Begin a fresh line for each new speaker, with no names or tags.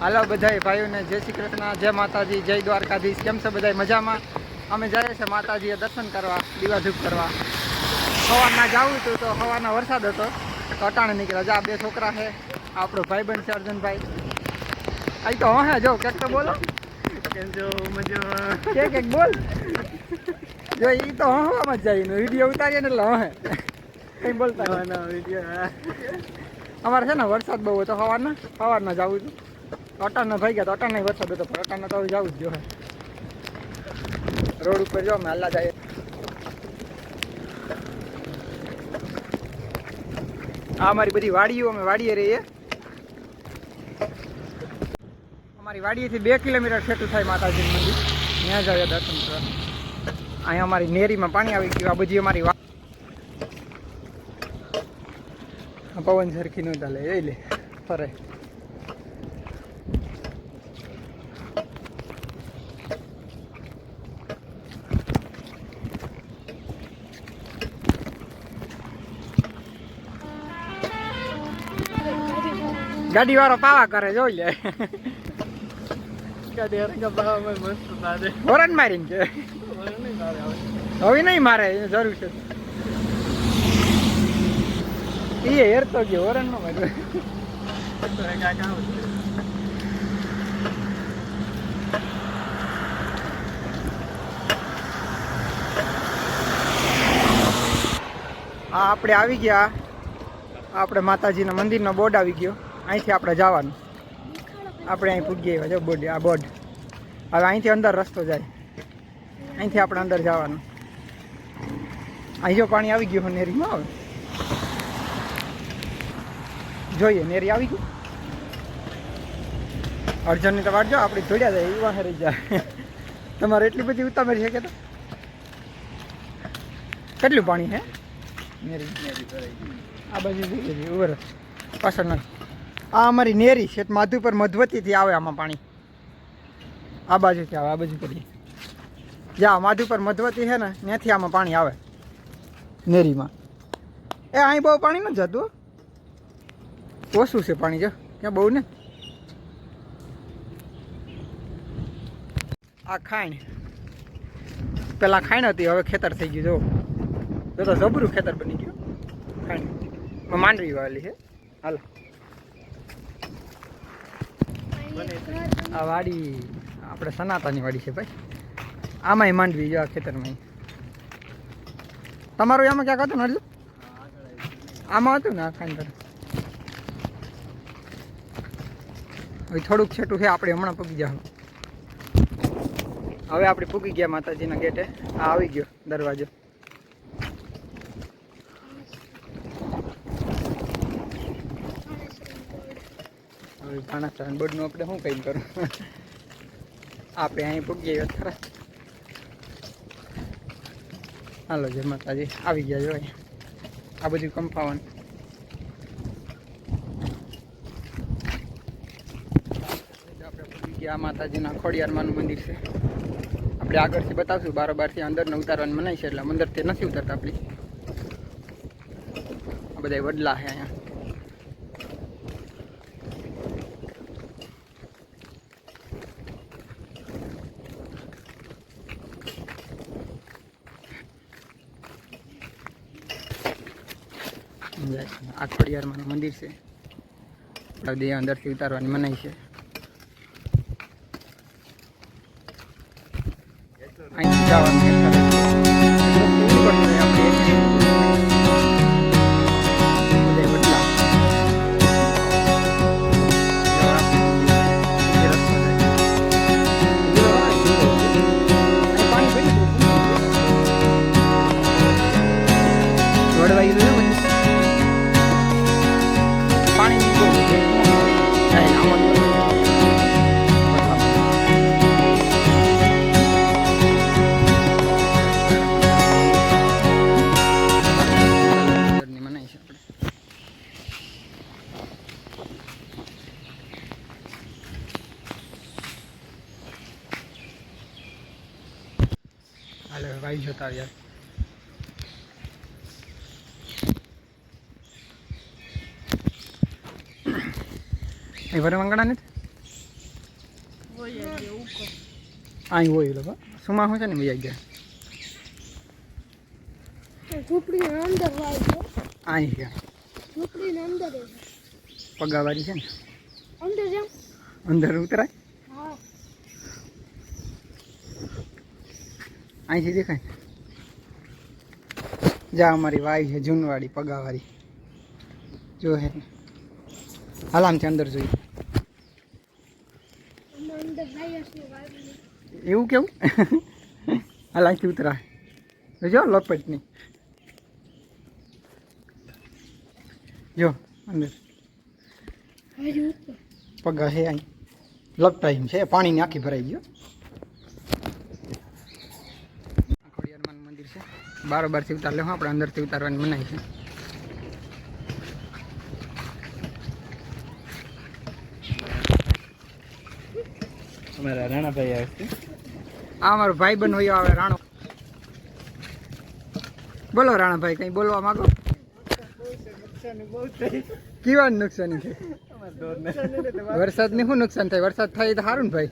હાલો બધાય ભાઈઓને જય શ્રી કૃષ્ણ જય માતાજી જય દ્વારકાધીશ કેમ છે બધા મજામાં? અમે જઈએ છીએ માતાજીએ દર્શન કરવા દીવાધૂપ કરવા. સવારના જવું હતું તો સવારના વરસાદ હતો તો અટાણે નીકળ્યા. જા બે છોકરા છે આપણો ભાઈબંધ છે અર્જુનભાઈ. અહીં તો હે જો કંઈક તો બોલો. કે કંઈક બોલ. જો એ તો હવામાં જ જાય વીડિયો ઉતારીએ ને એટલે હે. કંઈ બોલતા
વીડિયો.
અમારે છે ને વરસાદ બહુ હતો સવારના. સવારના જવું હતું. અટાણના ભાઈ ગયા તો અટાણના વરસાદ હતો, પણ અટાણના તો જવું જ જોઈએ રોડ ઉપર જો અમે હાલા જાય આ અમારી બધી વાડીઓ, અમે વાડીએ રહીએ. અમારી વાડીએથી બે કિલોમીટર છેટું થાય માતાજી મંદિર. ત્યાં જ આવ્યા દર્શન કરવા. અહીંયા અમારી નેરીમાં પાણી આવી ગયું, આ બધી અમારી પવન સરખી નું ચાલે એ લે, ફરે. ગાડી વાળો પાવા કરે જોઈ લે. હોરન મારીને કે?
હવે.
નહીં મારે જરૂર છે. એ હેર તો ગયો હોરન નો
છે.
આ આપણે આવી ગયા. આપણે માતાજીના મંદિરનો બોર્ડ આવી ગયો. અહીંથી આપણે જવાનું. આપણે અહીં પૂગી આવ્યા જો બોર્ડ આ બોર્ડ હવે અહીંથી અંદર રસ્તો જાય. અહીંથી આપણે અંદર જવાનું. અહીં જો પાણી આવી ગયું નેરીમાં આવે જોઈએ, નેરી આવી ગયું અર્જનની તો વાટ જો, આપણે જોડ્યા જાય, એવા હરી જાય. તમારે એટલી બધી ઉતામેર છે કે તો? કેટલું પાણી છે નેરી. આ બાજુ છે ઉભર પાછળ નથી આ અમારી નેરી છે માધુપર મધવતીથી આવે આમાં પાણી. આ બાજુથી આવે, આ બાજુ કરીએ જ્યાં માધુપર મધવતી છે ને, ત્યાંથી આમાં પાણી આવે. નેરીમાં. એ, અહીં બહુ પાણી નથી જતું ઓછું છે પાણી, જો. ત્યાં બહુ ને? આ ખાણ પેલા ખાણ હતી, હવે ખેતર થઈ ગયું, જો. જો તો જબરું ખેતર બની ગયું. ખાણ માંડવી વાવેલી છે. હાલો. આ વાડી આપણે સનાતાની વાડી છે ભાઈ. આમાંય માંડવી જો આ ખેતરમાં તમારું આમાં ક્યાંક હતું ને અર્જુન આમાં હતું ને આ ખાંડ હવે થોડુંક છેટું છે, આપણે હમણાં પૂગી જાવ હવે આપણે પૂગી ગયા માતાજીના ગેટે. આ આવી ગયો દરવાજો. હવે ત્રણ બોર્ડનું આપણે શું કંઈ કરું આપણે અહીં પૂગી ગયા ખરા. હાલો, જય માતાજી. આવી ગયા જો આ બધું કંપાવન ગયા માતાજીના ખોડિયારમાંનું મંદિર છે. આપણે આગળથી બતાવશું, બારોબારથી અંદરને ઉતારવાનું મનાય છે, એટલે અંદરથી નથી ઉતરતા આપણી. આ બધા વડલા છે અહીંયા. જાય છે. આ ખોડિયારમાંનું મંદિર છે દેહ અંદરથી ઉતારવાની મનાઈ છે હાલે ભાઈ જોતા યાર એ મંગળા નથી? અહીં હોય લોકો. સુમાં શું છે ને વૈયા ગયા?
ઝૂંપડીની અંદર
અહીં ગયા
અંદર એ છે.
ને?
અંદર જેમ
અંદર ઉતરાય? અહીંથી દેખાય. જા, અમારી વાઈ છે, જૂનવાડી પગાવાળી. જો હે. હાલ આમથી અંદર જોઈએ. એવું કેવું? હાલ ઉતરાય જો લપટની જો, અંદર. પગા છે અહીં. લપટાઈ છે, પાણીની આખી ભરાઈ ગયો ખોડિયારમાં મંદિર છે બારોબારથી ઉતાર લેવા આપણે અંદરથી ઉતારવાની મનાઈ છે.
અમારા રાણાભાઈ આવે
આ અમારો ભાઈ બન હોય આવે રાણો. બોલો રાણાભાઈ કંઈ બોલવા માંગો? કેવા નુકસાની
ને
વરસાદની શું નુકસાન થાય? વરસાદ થાય તો સારું ને ભાઈ.